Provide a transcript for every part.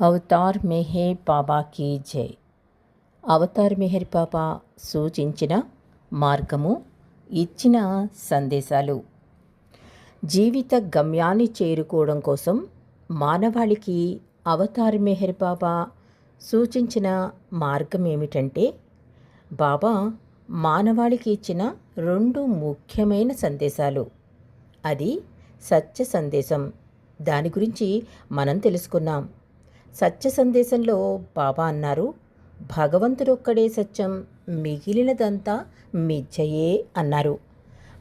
Avatar Meher Baba కీ జై. అవతార్ మెహర్ బాబా సూచించిన మార్గము ఇచ్చిన సందేశాలు. జీవిత గమ్యాన్ని చేరుకోవడం కోసం మానవాళికి అవతార్ మెహర్ బాబా సూచించిన మార్గం ఏమిటంటే బాబా మానవాళికి ఇచ్చిన రెండు ముఖ్యమైన సందేశాలు. అది సత్య సందేశం. దాని గురించి మనం తెలుసుకున్నాం. సత్య సందేశంలో బాబా అన్నారు భగవంతుడొక్కడే సత్యం మిగిలినదంతా మిథ్యయే అన్నారు.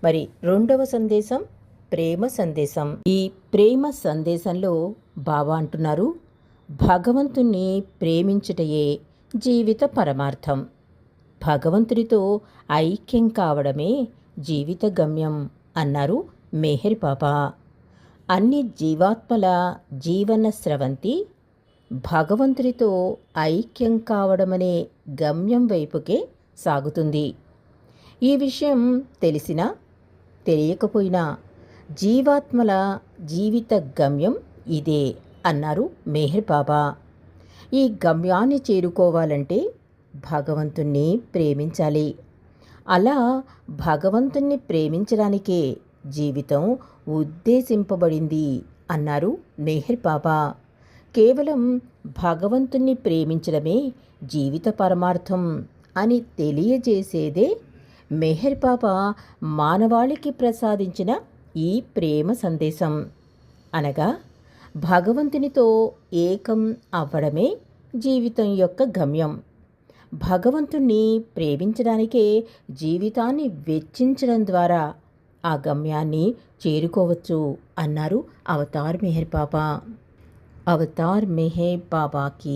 మరి రెండవ సందేశం ప్రేమ సందేశం. ఈ ప్రేమ సందేశంలో బాబా అంటున్నారు భగవంతుణ్ణి ప్రేమించుటయే జీవిత పరమార్థం. భగవంతుడితో ఐక్యం కావడమే జీవిత గమ్యం అన్నారు మెహర్ బాబా. అన్ని జీవాత్మల జీవన స్రవంతి భగవంతుడితో ఐక్యం కావడమనే గమ్యం వైపుకే సాగుతుంది. ఈ విషయం తెలిసినా తెలియకపోయినా జీవాత్మల జీవిత గమ్యం ఇదే అన్నారు మెహర్ బాబా. ఈ గమ్యాన్ని చేరుకోవాలంటే భగవంతుణ్ణి ప్రేమించాలి. అలా భగవంతుణ్ణి ప్రేమించడానికే జీవితం ఉద్దేశింపబడింది అన్నారు మెహర్ బాబా. కేవలం భగవంతుణ్ణి ప్రేమించడమే జీవిత పరమార్థం అని తెలియజేసేదే మెహర్ బాబా మానవాళికి ప్రసాదించిన ఈ ప్రేమ సందేశం. అనగా భగవంతునితో ఏకం అవ్వడమే జీవితం యొక్క గమ్యం. భగవంతుణ్ణి ప్రేమించడానికే జీవితాన్ని వెచ్చించడం ద్వారా ఆ గమ్యాన్ని చేరుకోవచ్చు అన్నారు అవతార్ మెహర్ బాబా అవతార్ మెహర్ బాబాకి